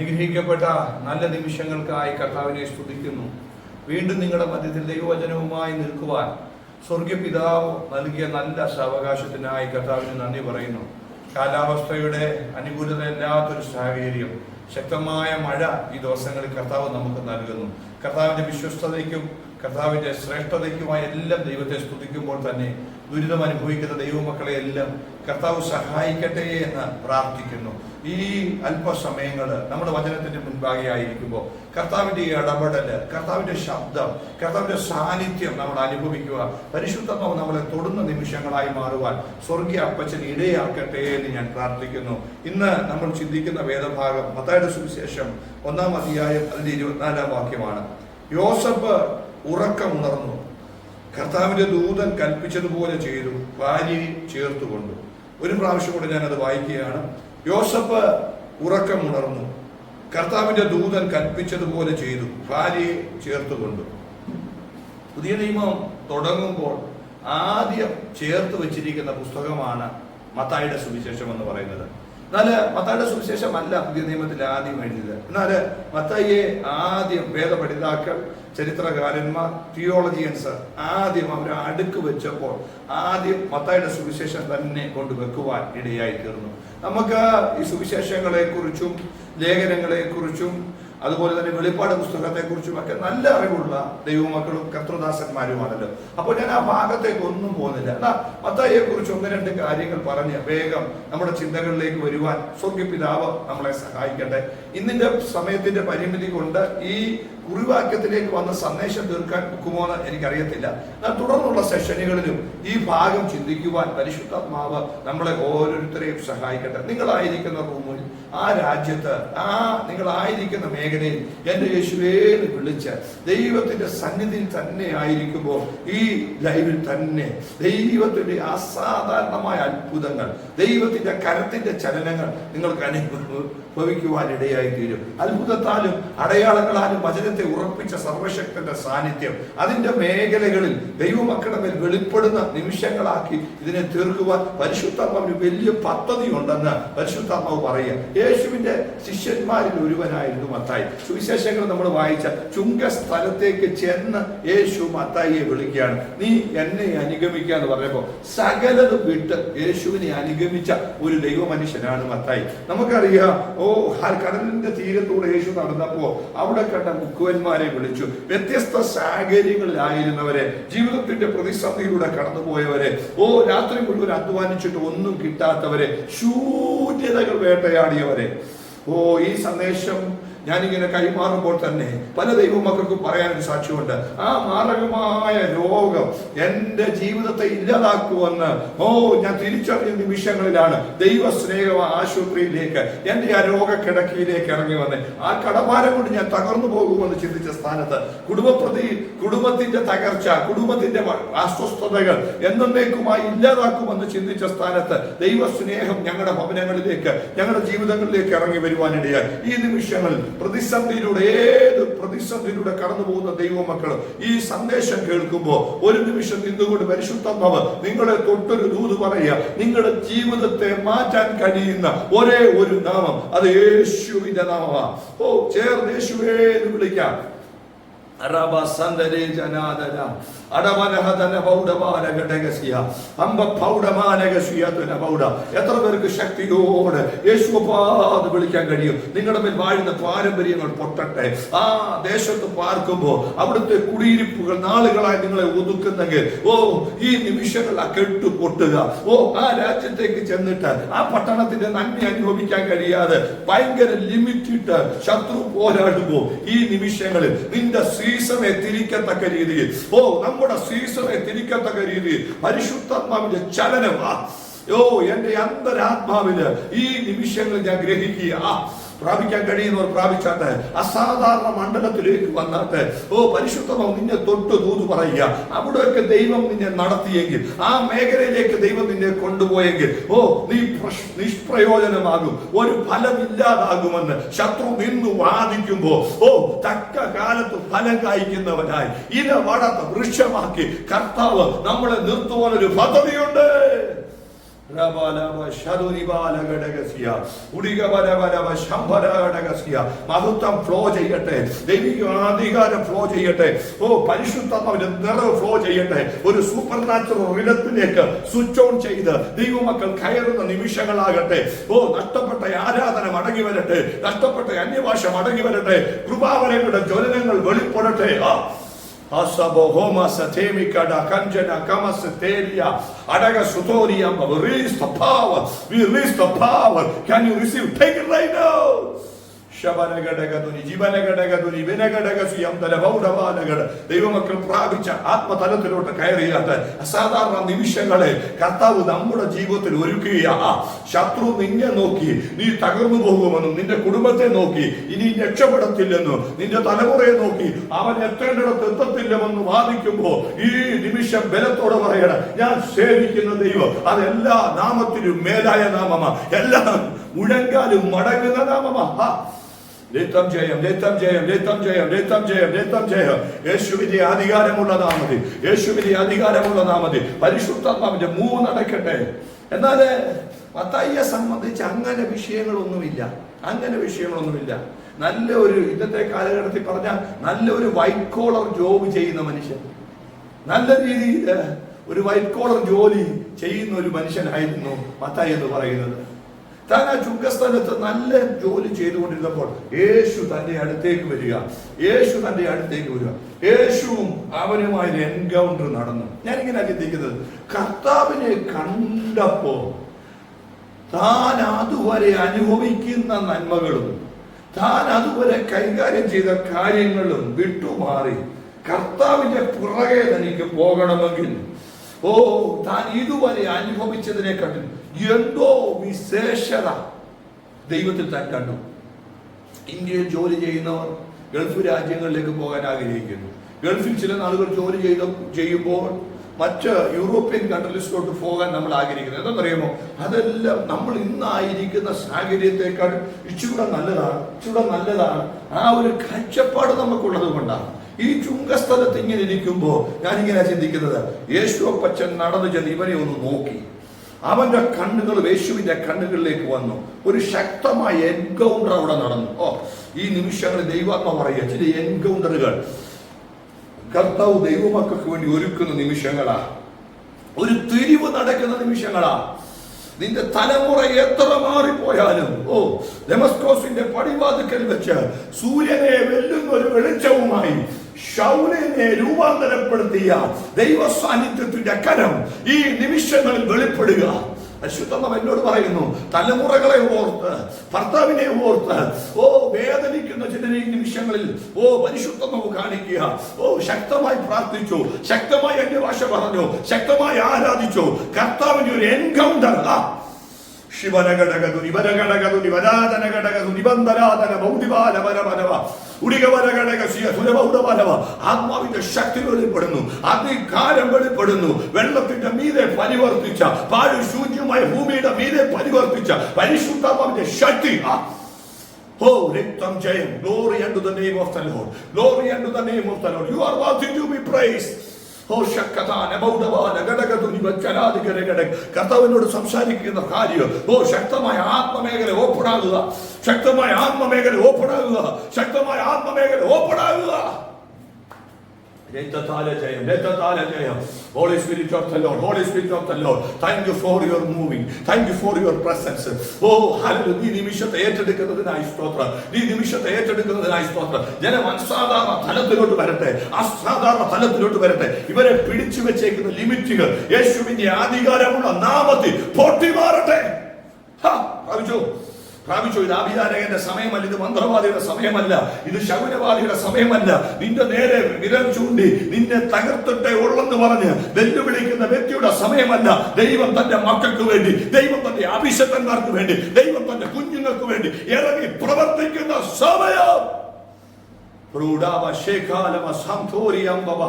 അനുഗ്രഹിക്കപ്പെട്ട നല്ല നിമിഷങ്ങൾക്കായി കർത്താവിനെ സ്തുതിക്കുന്നു. വീണ്ടും നിങ്ങളുടെ മധ്യത്തിൽ ദൈവവചനവുമായി നിൽക്കുവാൻ സ്വർഗപിതാവ് നൽകിയ നല്ല സാവകാശത്തിനായി കർത്താവിന് നന്ദി പറയുന്നു. കാലാവസ്ഥയുടെ അനുകൂലത ഇല്ലാത്തൊരു സാഹചര്യം ശക്തമായ മഴ ഈ ദിവസങ്ങളിൽ കർത്താവ് നമുക്ക് നൽകുന്നു. കർത്താവിന്റെ വിശ്വസ്തതയ്ക്കും കർത്താവിന്റെ ശ്രേഷ്ഠതയ്ക്കുമായി എല്ലാം ദൈവത്തെ സ്തുതിക്കുമ്പോൾ തന്നെ ദുരിതം അനുഭവിക്കുന്ന ദൈവമക്കളെ എല്ലാം കർത്താവ് സഹായിക്കട്ടെ എന്ന് പ്രാർത്ഥിക്കുന്നു. ഈ അല്പസമയങ്ങൾ നമ്മുടെ വചനത്തിന്റെ മുൻപാകെ ആയിരിക്കുമ്പോൾ കർത്താവിന്റെ ഈ ഇടപെടൽ കർത്താവിന്റെ ശബ്ദം കർത്താവിന്റെ സാന്നിധ്യം നമ്മൾ അനുഭവിക്കുക. പരിശുദ്ധമാവ് നമ്മളെ തൊടുന്ന നിമിഷങ്ങളായി മാറുവാൻ സ്വർഗീയ അപ്പച്ചൻ ഇടയാക്കട്ടെ എന്ന് ഞാൻ പ്രാർത്ഥിക്കുന്നു. ഇന്ന് നമ്മൾ ചിന്തിക്കുന്ന വേദഭാഗം മത്തായുടെ സുവിശേഷം ഒന്നാം അധ്യായം അതിന്റെ ഇരുപത്തിനാലാം വാക്യമാണ്. യോസഫ് ഉറക്കമുണർന്നു. കർത്താവിന്റെ ദൂതൻ കൽപ്പിച്ചതുപോലെ ചെയ്തു ഭാര്യയെ ചേർത്തുകൊണ്ടു. ഒരു പ്രാവശ്യം കൂടെ ഞാനത് വായിക്കുകയാണ്. യോസഫ് ഉറക്കമുണർന്നു. കർത്താവിന്റെ ദൂതൻ കൽപ്പിച്ചതുപോലെ ചെയ്തു ഭാര്യയെ ചേർത്തുകൊണ്ടു. പുതിയ നിയമം തുടങ്ങുമ്പോൾ ആദ്യം ചേർത്ത് വച്ചിരിക്കുന്ന പുസ്തകമാണ് മത്തായിയുടെ സുവിശേഷം എന്ന് പറയുന്നത്. എന്നാൽ മത്തായുടെ സുവിശേഷം അല്ല പുതിയ നിയമത്തിൽ ആദ്യം എഴുതിയത്. എന്നാൽ മത്തായിയെ ആദ്യം വേദപഠിതാക്കൾ ചരിത്രകാരന്മാർ തിയോളജിയൻസ് ആദ്യം അവർ അടുക്ക് വെച്ചപ്പോൾ ആദ്യം മത്തായുടെ സുവിശേഷം തന്നെ കൊണ്ട് വെക്കുവാൻ ഇടയായി തീർന്നു. നമുക്ക് ഈ സുവിശേഷങ്ങളെ കുറിച്ചും ലേഖനങ്ങളെ കുറിച്ചും അതുപോലെ തന്നെ വെളിപ്പാട് പുസ്തകത്തെ കുറിച്ചും ഒക്കെ നല്ല അറിവുള്ള ദൈവമക്കളും കർത്തൃദാസന്മാരുമാണല്ലോ. അപ്പോൾ ഞാൻ ആ ഭാഗത്തേക്ക് ഒന്നും പോകുന്നില്ല. എന്നാ മത്തായിയെ കുറിച്ച് ഒന്ന് രണ്ട് കാര്യങ്ങൾ പറഞ്ഞ് വേഗം നമ്മുടെ ചിന്തകളിലേക്ക് വരുവാൻ സ്വർഗ പിതാവ് നമ്മളെ സഹായിക്കട്ടെ. ഇന്നിന്റെ സമയത്തിന്റെ പരിമിതി കൊണ്ട് ഈ കുറിവാക്യത്തിലേക്ക് വന്ന സന്ദേശം തീർക്കാൻ ഒക്കുമോ എന്ന് എനിക്കറിയത്തില്ല. എന്നാൽ തുടർന്നുള്ള സെഷനുകളിലും ഈ ഭാഗം ചിന്തിക്കുവാൻ പരിശുദ്ധാത്മാവ് നമ്മളെ ഓരോരുത്തരെയും സഹായിക്കട്ടെ. നിങ്ങളായിരിക്കുന്ന റൂമിൽ ആ രാജ്യത്ത് ആ നിങ്ങളായിരിക്കുന്ന മേഖലയിൽ എന്റെ യേശുവേ എന്ന് വിളിച്ച് ദൈവത്തിന്റെ സന്നിധിയിൽ തന്നെ ആയിരിക്കുമ്പോൾ ഈ ലൈവിൽ തന്നെ ദൈവത്തിന്റെ അസാധാരണമായ അത്ഭുതങ്ങൾ ദൈവത്തിന്റെ കരത്തിന്റെ ചലനങ്ങൾ നിങ്ങൾക്ക് അനുഭവിക്കുവാൻ ഇടയായി തീരും അത്ഭുതത്താലും അടയാളങ്ങളാലും വചനത്തെ ഉറപ്പിച്ച സർവശക്തന്റെ സാന്നിധ്യം അതിന്റെ മേഖലകളിൽ ദൈവമക്കളുടെ മേൽ വെളിപ്പെടുന്ന നിമിഷങ്ങളാക്കി ഇതിനെ തീർക്കുവാൻ പരിശുദ്ധാത്മാവിന് വലിയ പദ്ധതി ഉണ്ടെന്ന് പരിശുദ്ധാത്മാവ് പറയുക. യേശുവിന്റെ ശിഷ്യന്മാരിൽ ഒരുവനായിരുന്നു മത്തായി. സുവിശേഷങ്ങൾ നമ്മൾ വായിച്ച ചുങ്ക സ്ഥലത്തേക്ക് ചെന്ന് യേശു മത്തായിയെ വിളിക്കുകയാണ്. നീ എന്നെ അനുഗമിക്കുക എന്ന് പറഞ്ഞപ്പോ സകലതും വിട്ട് യേശുവിനെ അനുഗമിച്ച ഒരു ദൈവ മനുഷ്യനാണ് മത്തായി. നമുക്കറിയാം ഓ ആ കടലിന്റെ തീരത്തൂടെ യേശു നടന്നപ്പോ അവിടെ കണ്ട മുക്കുവന്മാരെ വിളിച്ചു. വ്യത്യസ്ത സാഹചര്യങ്ങളിലായിരുന്നവരെ ജീവിതത്തിന്റെ പ്രതിസന്ധിയിലൂടെ കടന്നുപോയവരെ ഓ രാത്രി മുഴുവൻ അധ്വാനിച്ചിട്ട് ഒന്നും കിട്ടാത്തവരെ ശൂന്യതകൾ വേട്ടയാടിയവരെ. ഓ ഈ സന്ദേശം ഞാനിങ്ങനെ കൈമാറുമ്പോൾ തന്നെ പല ദൈവമക്കൾക്കും പറയാനൊരു സാക്ഷ്യമുണ്ട്. ആ മാരകമായ രോഗം എന്റെ ജീവിതത്തെ ഇല്ലാതാക്കുമെന്ന് ഓ ഞാൻ തിരിച്ചറിഞ്ഞ നിമിഷങ്ങളിലാണ് ദൈവ സ്നേഹ ആശുപത്രിയിലേക്ക് എന്റെ ആ രോഗക്കിടക്കിയിലേക്ക് ഇറങ്ങി വന്ന്. ആ കടഭാരം കൊണ്ട് ഞാൻ തകർന്നു പോകുമെന്ന് ചിന്തിച്ച സ്ഥാനത്ത് കുടുംബപ്രതി കുടുംബത്തിന്റെ തകർച്ച കുടുംബത്തിന്റെ അസ്വസ്ഥതകൾ എന്നേക്കുമായി ഇല്ലാതാക്കുമെന്ന് ചിന്തിച്ച സ്ഥാനത്ത് ദൈവ സ്നേഹം ഞങ്ങളുടെ ഭവനങ്ങളിലേക്ക് ഞങ്ങളുടെ ജീവിതങ്ങളിലേക്ക് ഇറങ്ങി വരുവാനിടയായി. ഈ നിമിഷങ്ങളിൽ പ്രതിസന്ധിയിലൂടെ ഏത് പ്രതിസന്ധിയിലൂടെ കടന്നു പോകുന്ന ദൈവമക്കൾ ഈ സന്ദേശം കേൾക്കുമ്പോൾ ഒരു നിമിഷം നിന്നുകൊണ്ട് പരിശുദ്ധമാവ് നിങ്ങളെ തൊട്ടൊരു ദൂത് പറയുക നിങ്ങളുടെ ജീവിതത്തെ മാറ്റാൻ കഴിയുന്ന ഒരേ ഒരു നാമം അത് യേശുവിന്റെ നാമമാണ് ഓ ചേർന്ന് യേശുവേ എന്ന് വിളിക്കാം. സന്ദരേ എത്ര പേർക്ക് ശക്തിയോട് യേശുപാത് വിളിക്കാൻ കഴിയും? നിങ്ങളുടെ മേൽ വാഴുന്ന പാരമ്പര്യങ്ങൾ പൊട്ടട്ടെ. ആ ദേശത്ത് പാർക്കുമ്പോൾ അവിടുത്തെ കുടിയിരിപ്പുകൾ നാളുകളായി നിങ്ങളെ ഒതുക്കുന്നെങ്കിൽ ഓ ഈ നിമിഷങ്ങൾ ആ കെട്ടു പൊട്ടുക ഓ ആ രാജ്യത്തേക്ക് ചെന്നിട്ട് ആ പട്ടണത്തിന്റെ നന്മ അനുഭവിക്കാൻ കഴിയാതെ ഭയങ്കര ലിമിറ്റിട്ട് ശത്രു പോരാടുമ്പോൾ ഈ നിമിഷങ്ങളിൽ നിന്റെ സീസണെ തിരിക്കത്തക്ക രീതിയിൽ ഓ നമ്മുടെ സീസണെ തിരിക്കത്തക്ക രീതിയിൽ പരിശുദ്ധാത്മാവിന്റെ ചലനം ആ ഓ എന്റെ അന്തരാത്മാവിന് ഈ നിമിഷങ്ങൾ ഞാൻ ഗ്രഹിക്കുക. പ്രാപിക്കാൻ കഴിയുന്നവർ പ്രാപിച്ചാട്ടെ അസാധാരണ മണ്ഡലത്തിലേക്ക് വന്നാട്ടെ ഓ പരിശുദ്ധമോ നിന്നെ തൊട്ട് തൂത് പറയുക. അവിടെയൊക്കെ ദൈവം നിന്നെ നടത്തിയെങ്കിൽ ആ മേഖലയിലേക്ക് ദൈവം നിന്നെ കൊണ്ടുപോയെങ്കിൽ ഓ നീ നിഷ്പ്രയോജനമാകും. ഒരു ഫലമില്ലാതാകുമെന്ന് ശത്രു നിന്നു വാദിക്കുമ്പോ ഓ തക്ക കാലത്ത് ഫലം കായ്ക്കുന്നവനായി. ഇല വളർത്ത വൃക്ഷമാക്കി കർത്താവ് നമ്മളെ നിർത്തുവാനൊരു പദ്ധതിയുണ്ട്. മഹത്വം ഫ്ലോ ചെയ്യട്ടെ. ദൈവിക അധികാരം ഫ്ലോ ചെയ്യട്ടെ. ഓ പരിശുദ്ധത്തിന്റെ നിറവ് ഫ്ലോ ചെയ്യട്ടെ. ഒരു സൂപ്പർ നാച്ചുറൽ ഇടത്തിലേക്ക് സ്വിച്ച് ഓൺ ചെയ്ത് ദൈവമക്കൾ കയറുന്ന നിമിഷങ്ങളാകട്ടെ. ഓ നഷ്ടപ്പെട്ട ആരാധന മടങ്ങി വരട്ടെ. നഷ്ടപ്പെട്ട അന്യഭാഷ മടങ്ങി വരട്ടെ. കൃപാവരങ്ങളുടെ ജ്വലനങ്ങൾ വെളിപ്പെടട്ടെ. ആ Asabo homa satemika da kanjana kama sateria adaga sutoria release the power we release the power. Can you receive? Take it right now ദൈവമക്കൾ പ്രാപിച്ച ആത്മതലത്തിലോട്ട് കയറിയാത്ത അസാധാരണ നിമിഷങ്ങളെ കർത്താവ് നമ്മുടെ ജീവിതത്തിൽ ഒരുക്കുകയാ. ശത്രു നിന്നെ നോക്കി നീ തകർന്നു പോകുമെന്നും നിന്റെ കുടുംബത്തെ നോക്കി ഇനി രക്ഷപ്പെടത്തില്ലെന്നും നിന്റെ തലമുറയെ നോക്കി അവൻ എത്തേണ്ടിടത്ത് എത്തത്തില്ലെന്ന് വാദിക്കുമ്പോ ഈ നിമിഷം ബലത്തോടെ പറയണം ഞാൻ സേവിക്കുന്ന ദൈവം അതെല്ലാ നാമത്തിലും മേലായ നാമമാ. എല്ലാം മുഴങ്കാലും മടങ്ങുന്ന നാമമാ. നിത്യം ജയം നിത്യം ജയം നിത്യം ജയം നിത്യം ജയം നിത്യം ജയം യേശുവിന്റെ അധികാരമുള്ള നാമതി യേശുവിന്റെ അധികാരമുള്ള നാമതി പരിശുദ്ധാത്മാവിന്റെ മൂന്നടക്കട്ടെ എന്നാൽ മത്തായിയെ സംബന്ധിച്ച് അങ്ങനെ വിഷയങ്ങളൊന്നുമില്ല. അങ്ങനെ വിഷയങ്ങളൊന്നുമില്ല. നല്ല ഒരു ഇന്നത്തെ കാലഘട്ടത്തിൽ പറഞ്ഞാൽ നല്ല ഒരു വൈറ്റ് കോളർ ജോബ് ചെയ്യുന്ന മനുഷ്യൻ. നല്ല രീതിയിൽ ഒരു വൈറ്റ് കോളർ ജോലി ചെയ്യുന്ന ഒരു മനുഷ്യനായിരുന്നു മത്തായി എന്ന് പറയുന്നത്. താൻ ആ ചുങ്കസ്ഥാനത്ത് നല്ല ജോലി ചെയ്തുകൊണ്ടിരുന്നപ്പോൾ യേശു തന്റെ അടുത്തേക്ക് വരിക. യേശു തന്റെ അടുത്തേക്ക് വരിക. യേശുവും അവനുമായി എൻകൗണ്ടർ നടന്നു. ഞാൻ ഇങ്ങനെ ചിന്തിക്കുന്നത് കർത്താവിനെ കണ്ടപ്പോ താൻ അതുവരെ അനുഭവിക്കുന്ന നന്മകളും താൻ അതുവരെ കൈകാര്യം ചെയ്ത കാര്യങ്ങളും വിട്ടുമാറി കർത്താവിന്റെ പുറകെ തനിക്ക് പോകണമെങ്കിൽ ഓ താൻ ഇതുവരെ അനുഭവിച്ചതിനെ കണ്ടു. എന്തോ വിശേഷത ദൈവത്തിൽ താൻ കണ്ടു. ഇന്ത്യയിൽ ജോലി ചെയ്യുന്നവർ ഗൾഫ് രാജ്യങ്ങളിലേക്ക് പോകാൻ ആഗ്രഹിക്കുന്നു. ഗൾഫിൽ ചില നാളുകൾ ജോലി ചെയ്ത ചെയ്യുമ്പോൾ മറ്റ് യൂറോപ്യൻ കൺട്രീസിലോട്ട് പോകാൻ നമ്മൾ ആഗ്രഹിക്കുന്നു. എന്തെന്നറിയുമോ? അതെല്ലാം നമ്മൾ ഇന്നായിരിക്കുന്ന സാഹചര്യത്തെക്കാൾ ഇച്ചിരൂടെ നല്ലതാണ് ഇച്ചിരൂടെ നല്ലതാണ്. ആ ഒരു കാഴ്ചപ്പാട് നമുക്കുള്ളത് കൊണ്ടാണ് ഈ ചുങ്കസ്ഥലത്ത് ഇങ്ങനെ ഇരിക്കുമ്പോൾ ഞാനിങ്ങനെ ചിന്തിക്കുന്നത് യേശു അപ്പച്ചൻ നടന്നു ചെന്ന് ഇവരെ ഒന്ന് നോക്കി. അവന്റെ കണ്ണുകൾ യേശുവിന്റെ കണ്ണുകളിലേക്ക് വന്നു. ഒരു ശക്തമായ എൻകൗണ്ടർ അവിടെ നടന്നു. ഓ ഈ നിമിഷങ്ങളിൽ ദൈവാത്മ പറയുക ചില എൻകൗണ്ടറുകൾ. കർത്താവ് ദൈവമക്കൾക്ക് വേണ്ടി ഒരുക്കുന്ന നിമിഷങ്ങളാ. ഒരു തിരിവ് നടക്കുന്ന നിമിഷങ്ങളാ. നിന്റെ തലമുറ എത്ര മാറിപ്പോയാലും ഓ ഡെമസ്കോസിന്റെ പടിവാതുക്കൽ വെച്ച് സൂര്യനെ വെല്ലുന്ന ഒരു വെളിച്ചവുമായി ഷൗലിനെ രൂപാന്തരപ്പെടുത്തിയ ദൈവ സാന്നിധ്യത്തിന്റെ കരം ഈ നിമിഷങ്ങളിൽ വെളിപ്പെടുക. അശുദ്ധം എന്നോട് പറയുന്നു തലമുറകളെ ഓർത്ത് ഭർത്താവിനെ ഓർത്ത് ഓ വേദനിക്കുന്ന ചില നിമിഷങ്ങളിൽ ഓ പരിശുദ്ധമ്മ കാണിക്കുക. ഓ ശക്തമായി പ്രാർത്ഥിച്ചു ശക്തമായി എന്റെ ഭാഷ പറഞ്ഞു ശക്തമായി ആരാധിച്ചു. കർത്താവിന്റെ ഒരു എൻകൗണ്ടർ ശിവനഘടകതു ഭൗതിപാല പരപരവ ഉടികവരഘടകസിയ സുരഭൗതപരവ ആത്മാവിന്റെ ശക്തി വെളിപ്പെടുന്നു അധികാരം വെളിപ്പെടുന്നു വെള്ളത്തിന്റെ മീതെ പരിവർത്തിച്ച പാഴ് ശൂന്യമായ ഭൂമിയുടെ മീതെ പരിവർത്തിച്ച പരിശുദ്ധാത്മാവിന്റെ ശക്തി Oh, രക്തം ജയം. Glory unto the name of the Lord. Glory unto the name of the. കർത്താവിനോട് സംസാരിക്കുന്ന കാര്യം ഓ ശക്തമായ ആത്മമേഖല ഓപ്പണാകുക. ശക്തമായ ആത്മമേഖല ഓപ്പണാകുക. ശക്തമായ ആത്മമേഖല ഓപ്പണാകുക. രക്തത്താല ജയം രക്തത്താല ജയം Holy Spirit of the Lord, Holy Spirit of the Lord, thank you for your moving, thank you for your presence. Oh hallelujah. ഈ നിമിഷത്തെ ഏറ്റെടുക്കുന്നതിനായി സ്തോത്രം. ഈ നിമിഷത്തെ ഏറ്റെടുക്കുന്നതിനായി സ്തോത്രം. ജനം അസാധാരണ തലത്തിലോട്ട് വരട്ടെ. അസാധാരണ തലത്തിലോട്ട് വരട്ടെ. ഇവരെ പിടിച്ചു വെച്ചേക്കുന്ന ലിമിറ്റുകൾ യേശുവിന്റെ ആധികാരമുള്ള നാമത്തിൽ പൊട്ടി മാറട്ടെ ഹാ, പ്രാപിച്ചോ. ഇത് ആഭിചാരകന്റെ സമയമല്ല ഇത് മന്ത്രവാദിയുടെ സമയമല്ല ഇത് ശകുനവാദിയുടെ സമയമല്ല. നിന്റെ നേരെ വിരൽ ചൂണ്ടി നിന്നെ തകർത്തിട്ടേ ഉള്ളെന്ന് പറഞ്ഞ് വെല്ലുവിളിക്കുന്ന വ്യക്തിയുടെ സമയമല്ല. ദൈവം തന്റെ മക്കൾക്ക് വേണ്ടി ദൈവം തന്റെ അഭിഷക്തന്മാർക്ക് വേണ്ടി ദൈവം തന്റെ കുഞ്ഞുങ്ങൾക്ക് വേണ്ടി ഇറങ്ങി പ്രവർത്തിക്കുന്ന സമയം. പ്രൂഢാവ ശേഖാലമ സംതോരിയംബവ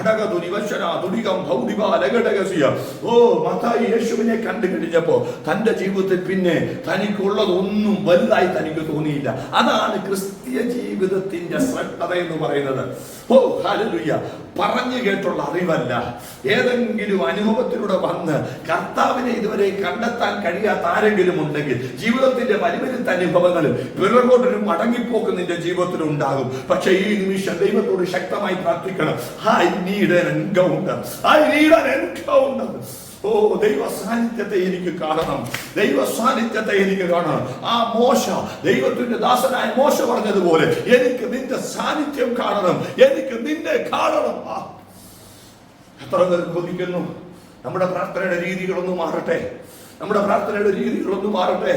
അടകതുനി വശന തുടികം ഭൗതിവ ലഗടകസിയ ഓ മത്തായി യേശുവിനെ കണ്ടു കഴിഞ്ഞപ്പോ തന്റെ ജീവിതത്തിൽ പിന്നെ തനിക്കുള്ളതൊന്നും വലുതായി തനിക്ക് തോന്നിയില്ല. അതാണ് ക്രിസ്തീയ ജീവിതത്തിന്റെ ശ്രദ്ധ എന്ന് പറയുന്നത്. ഓ ഹല്ലേലൂയ. പറഞ്ഞു കേട്ടുള്ള അറിവല്ല. ഏതെങ്കിലും അനുഭവത്തിലൂടെ വന്ന് കർത്താവിനെ ഇതുവരെ കണ്ടെത്താൻ കഴിയാത്ത ആരെങ്കിലും ഉണ്ടെങ്കിൽ ജീവിതത്തിന്റെ വലിവരുത്ത അനുഭവങ്ങൾ പിറകോട്ടൊരു മടങ്ങിപ്പോക്ക് നിന്റെ ജീവിതത്തിൽ ഉണ്ടാകും. പക്ഷെ ഈ നിമിഷം ദൈവത്തോട് ശക്തമായി പ്രാർത്ഥിക്കണം. I need an encounter I need an encounter ഓ ദൈവ സാന്നിധ്യത്തെ എനിക്ക് കാണണം. ദൈവ സാന്നിധ്യത്തെ എനിക്ക് കാണണം. ആ മോശ ദൈവത്തിന്റെ ദാസനായ മോശ പറഞ്ഞതുപോലെ എനിക്ക് നിന്റെ സാന്നിധ്യം കാണണം. എനിക്ക് നിന്നെ കാണണം. എത്ര പേർ കൊതിക്കുന്നു നമ്മുടെ പ്രാർത്ഥനയുടെ രീതികളൊന്നും മാറട്ടെ. നമ്മുടെ പ്രാർത്ഥനയുടെ രീതികളൊന്നും മാറട്ടെ.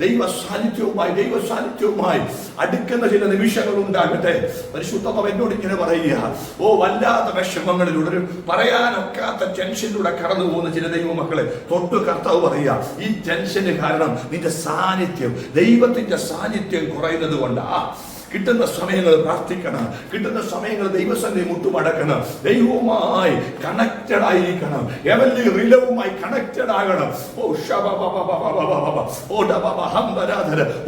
ദൈവ സാന്നിധ്യവുമായി ദൈവ സാന്നിധ്യവുമായി അടുക്കുന്ന ചില നിമിഷങ്ങൾ ഉണ്ടാകട്ടെ. പരിശുദ്ധമ എന്നോട് ഇങ്ങനെ പറയുക ഓ വല്ലാത്ത വിഷമങ്ങളിലൂടെ പറയാനൊക്കാത്ത ടെൻഷനിലൂടെ കടന്നു പോകുന്ന ചില ദൈവ മക്കളെ തൊട്ട് കർത്താവ് പറയുക ഈ ടെൻഷന് കാരണം നിന്റെ സാന്നിധ്യം ദൈവത്തിന്റെ സാന്നിധ്യം കുറയുന്നത് കൊണ്ടാ. കിട്ടുന്ന സമയങ്ങൾ പ്രാർത്ഥിക്കണം. കിട്ടുന്ന സമയങ്ങൾ ദൈവസന്ധി മുട്ടുമടക്കണം. ദൈവവുമായി കണക്റ്റഡ് ആയിരിക്കണം. എവന്റെ റിലവുമായി കണക്റ്റഡ് ആകണം. ഓ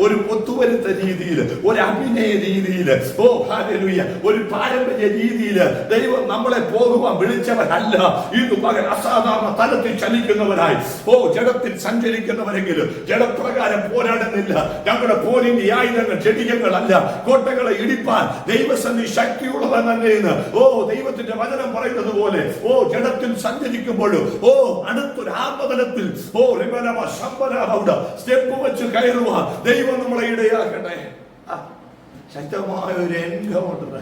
ഒരു പൊത്തുവരുത്ത രീതിയിൽ ഒരു അഭിനയ രീതിയിൽ. ഓ ഹാലലുയ ഒരു പാരമ്പര്യ രീതിയിൽ ദൈവം നമ്മളെ പോകുവാൻ വിളിച്ചവരല്ല. ഇന്ന് പകൽ അസാധാരണ തലത്തിൽ ചലിക്കുന്നവരായി. ഓ ജഡത്തിൽ സഞ്ചരിക്കുന്നവരെങ്കിലും ജഡപ്രകാരം പോരാടുന്നില്ല. ഞങ്ങളുടെ പോലിന്റെ ആയുധങ്ങൾ ചെടികങ്ങളല്ല. കോട്ടകളെ ഇടിപ്പാൻ ദൈവസന്ധി ശക്തിയുള്ളവൻ തന്നെയെന്ന്. ഓ ദൈവത്തിന്റെ വചനം പറയുന്നത് പോലെ ഓ ജഡത്തിൽ സഞ്ചരിക്കുമ്പോഴും ഓ അടുത്തൊരു ആത്മതലത്തിൽ ഓ റിമലമ ശമ്പലാവൗഡ സ്റ്റെപ്പ് വെച്ച് കയറുക ദൈവം നമ്മളെ ഇടയാക്കട്ടെ. ശക്തമായ ഒരു എൻകൗണ്ടർ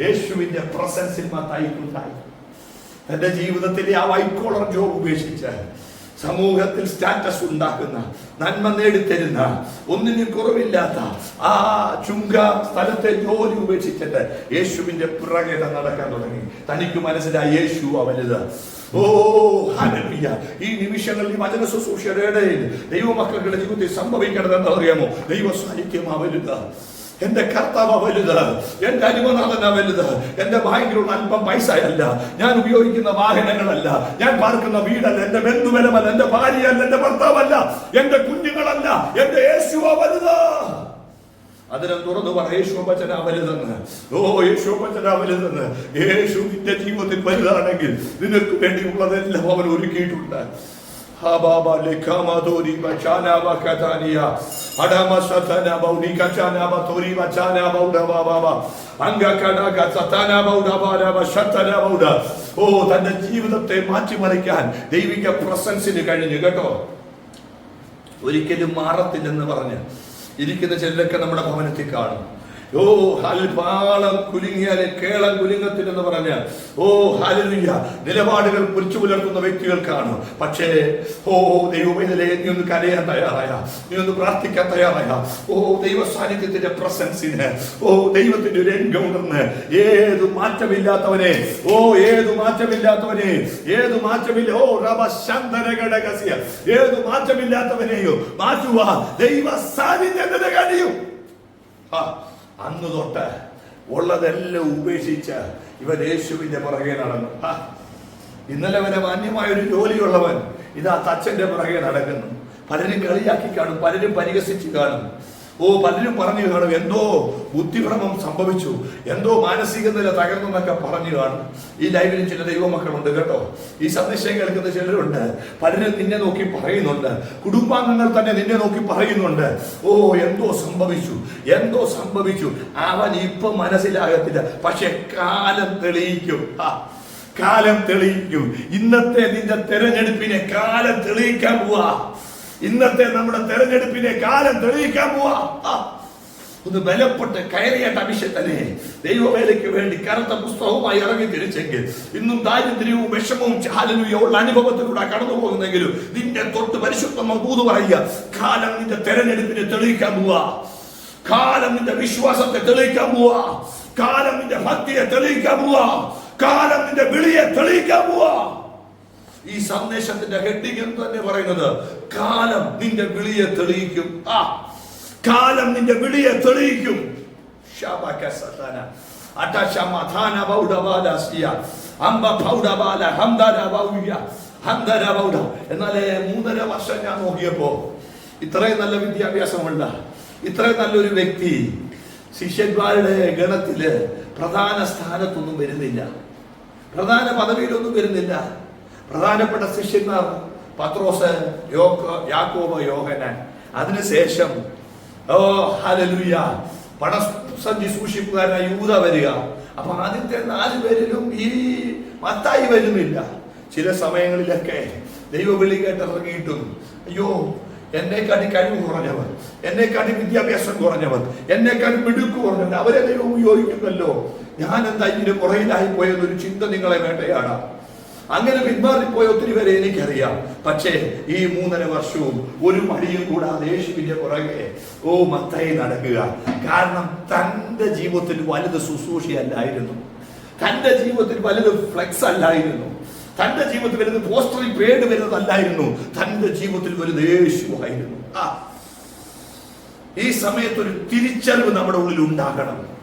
യേശുവിന്റെ പ്രസൻസിൽ മത്തായിക്കുണ്ടായി തന്റെ ജീവിതത്തിലെ ആ വൈറ്റ് കോളർ ജോബ് ഉപേക്ഷിച്ച് സമൂഹത്തിൽ സ്റ്റാറ്റസ് ഉണ്ടാക്കുന്ന നന്മ നേടിത്തരുന്ന ഒന്നിനും കുറവില്ലാത്ത ആ ചുങ്ക സ്ഥലത്തെ ജോലി ഉപേക്ഷിച്ചിട്ട് യേശുവിന്റെ പിറകെ നടക്കാൻ തുടങ്ങി. തനിക്ക് മനസ്സിലായി യേശു വലുത് ഓ ഹല്ലേലൂയ. ഈ നിമിഷങ്ങളിൽ വചന ശുശ്രൂഷയുടെ ഇടയിൽ ദൈവമക്കളുടെ ജീവിതത്തിൽ സംഭവിക്കണമെന്ന് അറിയാമോ? ദൈവ സാന്നിധ്യം വലുത് എന്റെ കർത്താവ് വലുത്. എന്റെ അനുമനാഥന വലുത്. എന്റെ ബാങ്കിലുള്ള അല്പം പൈസയല്ല ഞാൻ ഉപയോഗിക്കുന്ന വാഹനങ്ങളല്ല. ഞാൻ പാർക്കുന്ന വീടല്ല. എന്റെ ബന്ധുബലമല്ല. എന്റെ ഭാര്യയല്ല. എന്റെ ഭർത്താവല്ല. എന്റെ കുഞ്ഞുങ്ങളല്ല. എന്റെ യേശുവ വലുത്. അതിനെ തുറന്നു പറ വലുതെന്ന്. ഓ യേശോപചന വലുതെന്ന്. യേശു നിന്റെ ജീവിതത്തിൽ വലുതാണെങ്കിൽ നിനക്ക് വേണ്ടിയുള്ളതെല്ലാം അവൻ ഒരുക്കിയിട്ടുണ്ട്. Hababa lekama dori bachana bakatania. Adama satana bauni kachana batori bachana bauda baba. Anga kadaka satana bauda bada bashatana bauda. ഓ തന്റെ ജീവിതത്തെ മാറ്റിമറിക്കാൻ ദൈവിക പ്രസൻസിന് കഴിഞ്ഞു കേട്ടോ ഒരിക്കലും മാറത്തില്ലെന്ന് പറഞ്ഞ് ഇരിക്കുന്ന ചിലരൊക്കെ നമ്മുടെ ഭവനത്തിൽ കാണും ഓ ഹൽപാളം കുലുങ്ങിയാലെ കേളം കുലുങ്ങത്തില്ലെന്ന് പറഞ്ഞ്. ഓ ഹലിയ നിലപാടുകൾ കുറിച്ചു പുലർത്തുന്ന വ്യക്തികൾക്കാണ്. പക്ഷേ ഓ ദൈവമേ നീ ഒന്ന് കരയാൻ തയ്യാറായ. നീ ഒന്ന് പ്രാർത്ഥിക്കാൻ തയ്യാറായ. ഓ ദൈവ സാന്നിധ്യത്തിന്റെ പ്രസൻസിന് ഓ ദൈവത്തിന്റെ ഒരു എൻകൗണ്ടറിന് ഏത് മാറ്റമില്ലാത്തവനെ ഓ ഏത് മാറ്റമില്ലാത്തവനെ ഏത് മാറ്റമില്ല ഓ റബ ശന്തരഘടകസ്യ ഏത് മാറ്റമില്ലാത്തവനെയോ മാറ്റുവാ ദൈവ സാന്നിധ്യത്തിന് കഴിയും. അന്ന് തൊട്ട് ഉള്ളതെല്ലാം ഉപേക്ഷിച്ച് ഇവൻ യേശുവിന്റെ പുറകെ നടന്നു. ഇന്നലെ വരെ മാന്യമായ ഒരു ജോലിയുള്ളവൻ ഇതാ തച്ചന്റെ പുറകെ നടക്കുന്നു. പലരും കളിയാക്കി കാണും പലരും പരിഹസിച്ച് കാണും. ഓ പലരും പറഞ്ഞു കാണും എന്തോ ബുദ്ധിഭ്രമം സംഭവിച്ചു എന്തോ മാനസിക നില തകർന്നു തകർന്നെന്നൊക്കെ പറഞ്ഞു കാണും. ഈ ലൈവിലും ചില ദൈവമക്കളുണ്ട് കേട്ടോ. ഈ സന്ദേശം കേൾക്കുന്ന ചിലരുണ്ട്. പലരും നിന്നെ നോക്കി പറയുന്നുണ്ട്. കുടുംബാംഗങ്ങൾ തന്നെ നിന്നെ നോക്കി പറയുന്നുണ്ട്. ഓ എന്തോ സംഭവിച്ചു എന്തോ സംഭവിച്ചു. അവൻ ഇപ്പൊ മനസ്സിലാകത്തില്ല. പക്ഷെ കാലം തെളിയിക്കും. കാലം തെളിയിക്കും. ഇന്നത്തെ നിന്റെ തെരഞ്ഞെടുപ്പിനെ കാലം തെളിയിക്കാൻ പോവാ. ഇന്നത്തെ നമ്മുടെ തെരഞ്ഞെടുപ്പിനെ കാലം തെളിയിക്കാൻ പോവാ. ഒന്ന് ബലപ്പെട്ട് കയറിയേട്ട അഭിഷേകനെ ദൈവവേലയ്ക്ക് വേണ്ടി കറുത്ത പുസ്തകവുമായി ഇറങ്ങി തിരിച്ചെങ്കിൽ ഇന്നും ദാരിദ്ര്യവും വിഷമവും ചാലനും ഉള്ള അനുഭവത്തിലൂടെ കടന്നു പോകുന്നെങ്കിലും നിന്റെ തൊട്ട് പരിശുദ്ധമ തൂതു പറയുക കാലം നിന്റെ തെരഞ്ഞെടുപ്പിനെ തെളിയിക്കാൻ പോവാ. കാലം നിന്റെ വിശ്വാസത്തെ തെളിയിക്കാൻ പോവാ. കാലം നിന്റെ ഭക്തിയെ തെളിയിക്കാൻ പോവാ. കാലം നിന്റെ വിളിയെ തെളിയിക്കാൻ പോവാ. ഈ സന്ദേശത്തിന്റെ ഹെഡിങ് എന്ന് തന്നെ പറയുന്നത് കാലം നിന്റെ വിളിയെ തെളിയിക്കും. ആ കാലം നിന്റെ വിളിയെ തെളിയിക്കും. എന്നാലേ മൂന്നര വർഷം ഞാൻ നോക്കിയപ്പോ ഇത്രയും നല്ല വിദ്യാഭ്യാസമുള്ള ഇത്രയും നല്ലൊരു വ്യക്തി ശിഷ്യന്മാരുടെ ഗണത്തിൽ പ്രധാന സ്ഥാനത്തൊന്നും വരുന്നില്ല. പ്രധാന പദവിയിലൊന്നും വരുന്നില്ല. പ്രധാനപ്പെട്ട ശിഷ്യന്മാർ പത്രോസ് യാക്കോബ യാക്കോബ് അതിനുശേഷം ഓ ഹലലുയ പണസഞ്ചി സൂക്ഷിപ്പുകാരനായ യൂത വരിക. അപ്പൊ ആദ്യത്തെ നാല് പേരിലും ഈ മത്തായി വരുന്നില്ല. ചില സമയങ്ങളിലൊക്കെ ദൈവ ദൈവവിളി കേട്ടിറങ്ങിയിട്ടും അയ്യോ എന്നെക്കാട്ടി കഴിവ് കുറഞ്ഞവർ എന്നെക്കാട്ടി വിദ്യാഭ്യാസം കുറഞ്ഞവർ എന്നെക്കാട്ടി മിടുക്ക് കുറഞ്ഞവർ അവരെ ദൈവം ഉപയോഗിക്കുന്നല്ലോ ഞാൻ എന്താ ഇതിന് പുറയിലായി പോയെന്നൊരു ചിന്ത നിങ്ങളെ വേണ്ടയാടാം അങ്ങനെ പിന്മാറിപ്പോയ ഒത്തിരി പേരെ എനിക്കറിയാം. പക്ഷേ ഈ മൂന്നര വർഷവും ഒരു മടിയും കൂടാതെ യേശുവിന്റെ പുറകെ ഓ മത്തായി നടക്കുക. കാരണം തന്റെ ജീവിതത്തിൽ വലുത് ശുശ്രൂഷയല്ലായിരുന്നു. തന്റെ ജീവിതത്തിൽ വലുത് ഫ്ലെക്സ് അല്ലായിരുന്നു. തന്റെ ജീവിതത്തിൽ വരുന്നത് പോസ്റ്ററിൽ പേട് വരുന്നതല്ലായിരുന്നു. തന്റെ ജീവിതത്തിൽ വരുന്നത് യേശുവായിരുന്നു. ആ ഈ സമയത്ത് ഒരു തിരിച്ചറിവ് നമ്മുടെ ഉള്ളിൽ ഉണ്ടാകണം.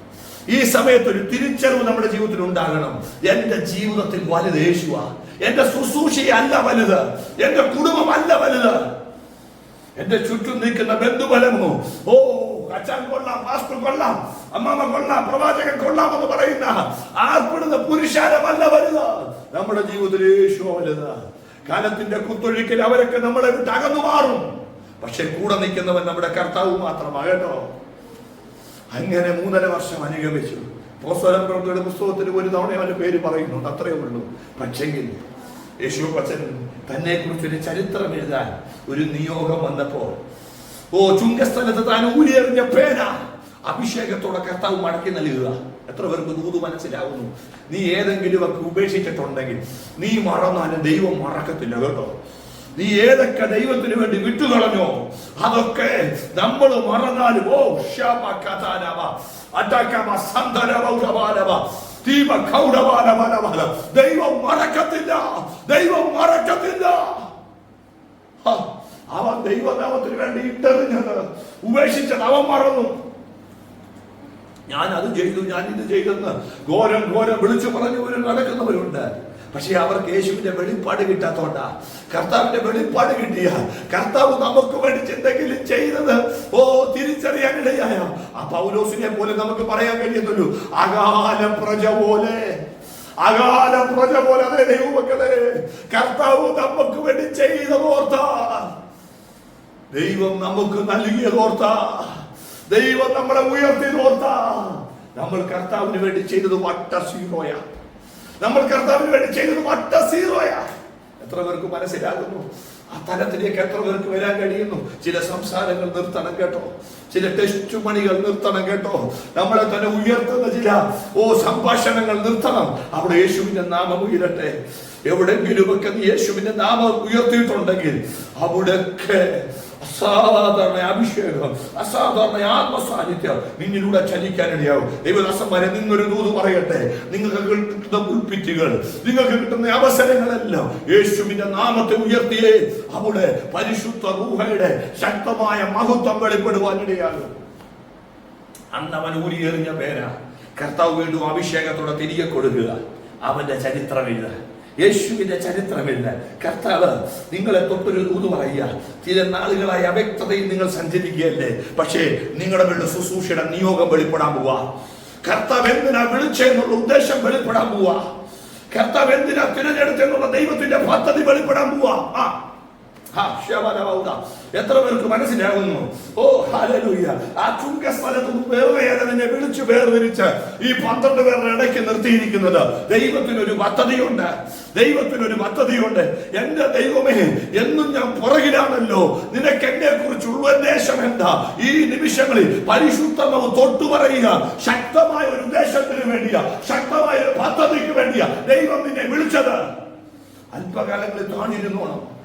ഈ സമയത്ത് ഒരു തിരിച്ചറിവ് നമ്മുടെ ജീവിതത്തിൽ ഉണ്ടാകണം. എന്റെ ജീവിതത്തിൽ വലുത് യേശുവ. എന്റെ ശുശ്രൂഷയല്ല വലുത്. എന്റെ കുടുംബമല്ല വലുത്. എന്റെ ചുറ്റും നിൽക്കുന്ന ബന്ധുബലമോ? ഓ അച്ഛൻ കൊള്ളാം മാസ്റ്റർ കൊള്ളാം അമ്മാമ കൊള്ളാം പ്രവാചകൻ കൊള്ളാം എന്ന് പറയുന്ന ആർപ്പെടുന്ന പുരുഷാരമല്ല വലുത്. നമ്മുടെ ജീവിതത്തിൽ യേശു വലുത്. കാലത്തിന്റെ കുത്തൊഴുക്കിൽ അവരൊക്കെ നമ്മളെ വിട്ട് അകന്നു മാറും. പക്ഷെ കൂടെ നിൽക്കുന്നവൻ നമ്മുടെ കർത്താവ് മാത്രമാണ് കേട്ടോ. അങ്ങനെ മൂന്നര വർഷം അനുഗമിച്ചു. പോസ്തലം പ്രവൃത്തിയുടെ പുസ്തകത്തിൽ ഒരു തവണ അവന്റെ പേര് പറയുന്നുണ്ട് അത്രയേ ഉള്ളൂ. പക്ഷെങ്കിൽ യേശു പച്ചൻ തന്നെ കുറിച്ചൊരു ചരിത്രം എഴുതാൻ ഒരു നിയോഗം വന്നപ്പോൾ ഓ ചുങ്കസ്ഥലത്ത് താൻ ഊരിയെറിഞ്ഞ പേന അഭിഷേകത്തോടെ കർത്താവ് മടക്കി നൽകുക. എത്ര പേർക്ക് ദൂത് മനസ്സിലാവുന്നു. നീ ഏതെങ്കിലും ഒക്കെ ഉപേക്ഷിച്ചിട്ടുണ്ടെങ്കിൽ നീ മറന്നാലും ദൈവം മറക്കത്തില്ല കേട്ടോ. നീ ഏതൊക്കെ ദൈവത്തിന് വേണ്ടി വിട്ടുകളഞ്ഞോ അതൊക്കെ നമ്മൾ മറന്നാലും ഓ ക്ഷമ കഥാനവ അടക്കമ സന്തരവ ദീപ ദൈവം മറക്കത്തില്ല ദൈവം മറക്കത്തില്ല. അവൻ ദൈവനാമത്തിന് വേണ്ടി ഇട്ടെറിഞ്ഞത് ഉപേക്ഷിച്ചത് അവൻ മറന്നു. ഞാൻ അത് ചെയ്തു ഞാൻ ഇത് ചെയ്തെന്ന് ഘോരം ഘോരം വിളിച്ചു പറഞ്ഞവരും നടക്കുന്നവരുണ്ട്. പക്ഷേ അവർക്ക് യേശുവിന്റെ വെളിപ്പാട് കിട്ടാത്തോണ്ടാ. കർത്താവിന്റെ വെളിപ്പാട് കിട്ടിയ. കർത്താവ് നമുക്ക് വേണ്ടി എന്തെങ്കിലും ചെയ്തത്. ഓ തിരിച്ചറിയാൻ ഇടയായ. ആ പൗലോസിനെ പോലെ നമുക്ക് പറയാൻ കഴിയത്തുള്ളൂ. അകാല പ്രജ പോലെ. അകാല പ്രജ പോലെ അതേ ദൈവമക്കളെ. കർത്താവ് നമുക്ക് വേണ്ടി ചെയ്തതോർത്താ. ദൈവം നമുക്ക് നൽകിയതോർത്ത. ദൈവം നമ്മളെ ഉയർത്തിയതോർത്ത. നമ്മൾ കർത്താവിന് വേണ്ടി ചെയ്തത് വട്ട സീറോയാ. നമ്മൾ കർത്താവിന് വേണ്ടി ചെയ്തത് വട്ട സീറോയാ. എത്ര പേർക്ക് മനസ്സിലാകുന്നു? ആ തലത്തിലേക്ക് എത്ര പേർക്ക് വരാൻ കഴിയുന്നു? ചില സംസാരങ്ങൾ നിർത്തണം കേട്ടോ. ചില ടെസ്റ്റ് മണികൾ നിർത്തണം കേട്ടോ. നമ്മളെ തന്നെ ഉയർത്തുന്ന ചില ഓ സംഭാഷണങ്ങൾ നിർത്തണം. അവിടെ യേശുവിന്റെ നാമം ഉയരട്ടെ. എവിടെങ്കിലുമൊക്കെ യേശുവിന്റെ നാമം ഉയർത്തിയിട്ടുണ്ടെങ്കിൽ അവിടെയൊക്കെ അസാധാരണ അഭിഷേകം അസാധാരണ ആത്മസാന്നിധ്യം നിന്നിലൂടെ ചലിക്കാനിടയാവും ദൈവദാസം വരെ നിന്നൊരു ദൂത് പറയട്ടെ. നിങ്ങൾക്ക് കിട്ടുന്ന പുൽപ്പിറ്റുകൾ നിങ്ങൾക്ക് കിട്ടുന്ന അവസരങ്ങളെല്ലാം യേശുവിന്റെ നാമത്തെ ഉയർത്തിയേ അവിടെ പരിശുദ്ധ റൂഹയുടെ ശക്തമായ മഹത്വം വെളിപ്പെടുവാനിടയാകും അന്ന് അവൻ ഊരിയെറിഞ്ഞ പേര. കർത്താവ് വീണ്ടും അഭിഷേകത്തോടെ തിരികെ കൊടുക്കുക. അവന്റെ ചരിത്രം എഴുതുക. യേശുവിന്റെ ചരിത്രമില്ല. കർത്താവ് നിങ്ങളെ തൊട്ടൊരു ഊത് പറയുക. ചില നാളുകളായി അവ്യക്തതയിൽ നിങ്ങൾ സഞ്ചരിക്കുകയല്ലേ? പക്ഷേ നിങ്ങളുടെ വീട് ശുശ്രൂഷയുടെ നിയോഗം വെളിപ്പെടാൻ പോവാ. കർത്താവ് എന്തിനാ വിളിച്ചെന്നുള്ള ഉദ്ദേശം വെളിപ്പെടാൻ പോവാ. കർത്താവ് എന്തിനാ തിരഞ്ഞെടുത്തെന്നുള്ള ദൈവത്തിന്റെ പദ്ധതി വെളിപ്പെടാൻ പോവാ ആ ആ, ശബരവൗദ. എത്ര പേർക്ക് മനസ്സിലാകുന്നു? ഓ ഹല്ലേലൂയ. ആ ചുങ്കസ്ഥലത്ത് വേറെ നിന്നെ വിളിച്ചു വേർതിരിച്ച് ഈ പന്ത്രണ്ട് പേരുടെ ഇടയ്ക്ക് നിർത്തിയിരിക്കുന്നത് ദൈവത്തിനൊരു പദ്ധതിയുണ്ട്. ദൈവത്തിനൊരു പദ്ധതിയുണ്ട്. എന്റെ ദൈവമേ എന്നും ഞാൻ പുറകിലാണല്ലോ. നിനക്ക് എന്നെ കുറിച്ചുള്ള ഉദ്ദേശം എന്താ? ഈ നിമിഷങ്ങളിൽ പരിശുദ്ധമാവ് തൊട്ടു പറയുക. ശക്തമായ ഒരു ഉദ്ദേശത്തിന് വേണ്ടിയാ. ശക്തമായ ഒരു പദ്ധതിക്ക് വേണ്ടിയ ദൈവം നിന്നെ വിളിച്ചത്. അല്പകാലങ്ങളിൽ താണിരുന്നോണം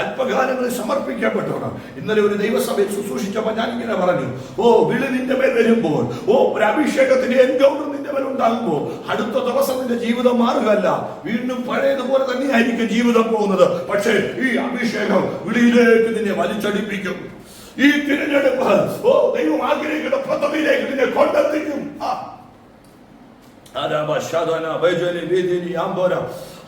അല്പകാലങ്ങളിൽ സമർപ്പിക്കപ്പെട്ടോണം ഇന്നലെ ഒരു ദൈവസഭയിൽ ശുശ്രൂഷിച്ചപ്പോൾ ഞാൻ ഇങ്ങനെ പറഞ്ഞു ഓ വിളി നിന്റെ മേൽ വരുമ്പോൾ ഓ ഒരു അഭിഷേകത്തിന്റെ എൻകൗണ്ടർ നിന്റെ മേൽ ഉണ്ടാകുമ്പോൾ അടുത്ത ദിവസം നിന്റെ ജീവിതം മാറുകയല്ല. വീണ്ടും പഴയതുപോലെ തന്നെയായിരിക്കും ജീവിതം പോകുന്നത്. പക്ഷേ ഈ അഭിഷേകം വിളിയിലേക്ക് നിന്നെ വലിച്ചടിപ്പിക്കും. ഈ തിരഞ്ഞെടുപ്പ് ഓ ദൈവം ആഗ്രഹിക്കുന്ന പദ്ധതിയിലേക്ക് നിന്നെ കൊണ്ടെത്തിക്കും.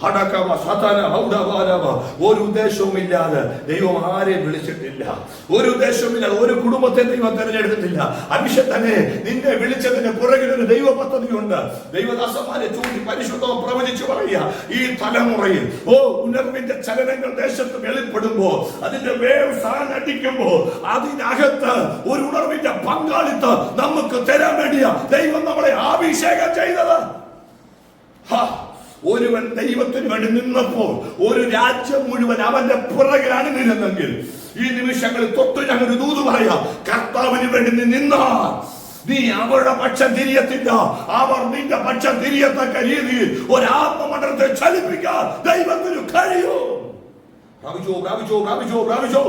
ഹടക്കവ, സതന, ഹൗഡവാരവ. ഒരു ഉദ്ദേശവുമില്ലാതെ ദൈവം ആരെയും വിളിച്ചിട്ടില്ല? ഒരു ഉദ്ദേശവുമില്ലാതെ ഒരു കുടുംബത്തെ ദൈവം തിരഞ്ഞെടുത്തിട്ടില്ല. തന്നെ നിന്നെ വിളിച്ചതിന് പുറകിൽ ഒരു ദൈവ പദ്ധതിയുണ്ട്. ദൈവദാസന്മാരെ ചൂണ്ടി പരിശുദ്ധം പ്രവചിച്ചു പറയുക. ഈ തലമുറയിൽ ഓ ഉണർവിന്റെ ചലനങ്ങൾ ദേശത്ത് വെളിപ്പെടുമ്പോ അതിന്റെ വേവ് സാനടിക്കുമ്പോ അതിനകത്ത് ഒരു ഉണർവിന്റെ പങ്കാളിത്തം നമുക്ക് തരാൻ വേണ്ടിയ ദൈവം നമ്മളെ അഭിഷേകം ചെയ്തത്. ഹാ, ഒരുവൻ ദൈവത്തിന് വേണ്ടി നിന്നപ്പോൾ ഒരു രാജ്യം മുഴുവൻ അവന്റെ പുറകിൽ അണിനിരുന്നെങ്കിൽ ഈ നിമിഷങ്ങളിൽ തൊട്ട് ഞങ്ങൾ ദൂത് പറയാം കർത്താവിന് വേണ്ടി നിന്നാൽ നീ അവരുടെ പക്ഷം തിരിയത്തില്ല അവർ നിന്റെ പക്ഷം തിരിയത്തക്ക രീതിയിൽ ഒരാത്മമണ്ഡലത്തെ ചലിപ്പിക്കാൻ ദൈവത്തിന് കഴിയൂ പ്രാപിച്ചോ പ്രാപിച്ചോ പ്രാപിച്ചോ പ്രാപിച്ചോ.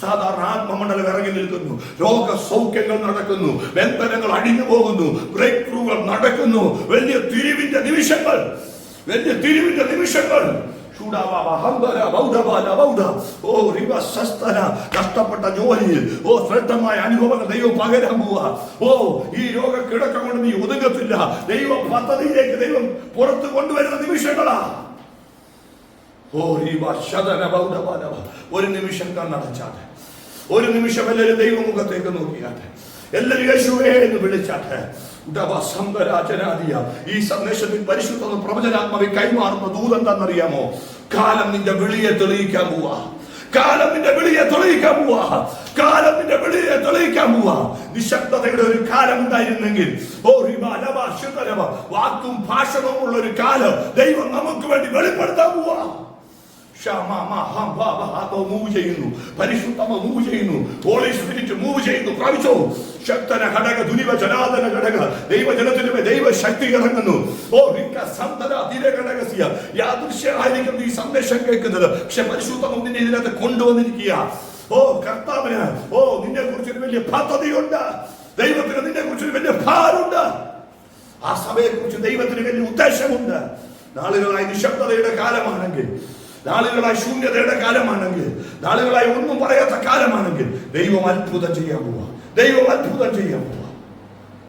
സാധാരണ ഇറങ്ങി നിൽക്കുന്നു. രോഗ സൗഖ്യങ്ങൾ നടക്കുന്നു. ബന്ധനങ്ങൾ അഴിഞ്ഞു പോകുന്നു. ബ്രേക്ക് ത്രൂകൾ നടക്കുന്നു. വലിയ തിരിവിന്റെ നിമിഷങ്ങൾ. വലിയ തിരിവിന്റെ നിമിഷങ്ങൾ. ഓ റിവ സസ്തന കഷ്ടപ്പെട്ട ജോലിയിൽ. ഓ ശ്രദ്ധമായ അനുഭവങ്ങൾ ദൈവം പകരാൻ പോവാ. ഓ ഈ രോഗ കിടക്കം കൊണ്ട് നീ ഒതുങ്ങത്തില്ല. ദൈവ പദ്ധതിയിലേക്ക് ദൈവം പുറത്തു കൊണ്ടുവരുന്ന നിമിഷങ്ങളാ. ഒരു നിമിഷം കണ്ണടച്ചാട്ടെ ഒരു നിമിഷം എല്ലാവരും ദൈവമുഖത്തേക്ക് നോക്കിയാട്ടെ എല്ലാവരും യേശുവേ എന്ന് വിളിച്ചാട്ടെ. ഈ സന്ദേശത്തിൽ പരിശുദ്ധ പ്രവചനാത്മാവി കൈമാറുന്ന ദൂതം എന്താണെന്നറിയാമോ കാലം നിന്റെ വിളിയെ തെളിയിക്കാൻ പോവാ കാലം നിന്റെ വിളിയെ തെളിയിക്കാൻ പോവാ കാലം നിന്റെ വിളിയെ തെളിയിക്കാൻ പോവാ നിശബ്ദതയുടെ ഒരു കാലം ഉണ്ടായിരുന്നെങ്കിൽ വാക്കും ഭാഷണവും ഉള്ള ഒരു കാലം ദൈവം നമുക്ക് വേണ്ടി വെളിപ്പെടുത്താൻ പോവാ മൂവ് ചെയ്യുന്നു പരിശുദ്ധമ മൂവ് ചെയ്യുന്നു ഹോളി സ്പിരിറ്റ് മൂവ് ചെയ്യുന്നു പ്രാപിച്ചോ ശക്തന ഘടക ദുരിവ ജനാദന ഘടക ദൈവജനത്തിന് മേൽ ദൈവ ഇറങ്ങുന്നു. ഓ നിക്ക സന്തന അതിര ഘടകസിയ. യാദൃശ്യമായിരിക്കും ഈ സന്ദേശം കേൾക്കുന്നത്. പക്ഷെ പരിശുദ്ധമ നിന്നെ ഇതിനകത്ത് കൊണ്ടുവന്നിരിക്കുക. ഓ കർത്താവിന് ഓ നിന്നെ കുറിച്ച് ഒരു വലിയ പദ്ധതിയുണ്ട്. ദൈവത്തിന് നിന്നെ കുറിച്ച് ഒരു വലിയ ഭാരമുണ്ട്. ആ സഭയെ കുറിച്ച് ദൈവത്തിന് വലിയ ഉദ്ദേശമുണ്ട്. നാളുകളായി നിശബ്ദതയുടെ കാലമാണെങ്കിൽ നാളുകളായി ശൂന്യതയുടെ കാലമാണെങ്കിൽ നാളുകളായി ഒന്നും പറയാത്ത കാലമാണെങ്കിൽ ദൈവം അത്ഭുതം ചെയ്യാൻ പോവാ. ദൈവം അത്ഭുതം ചെയ്യാൻ പോവാ.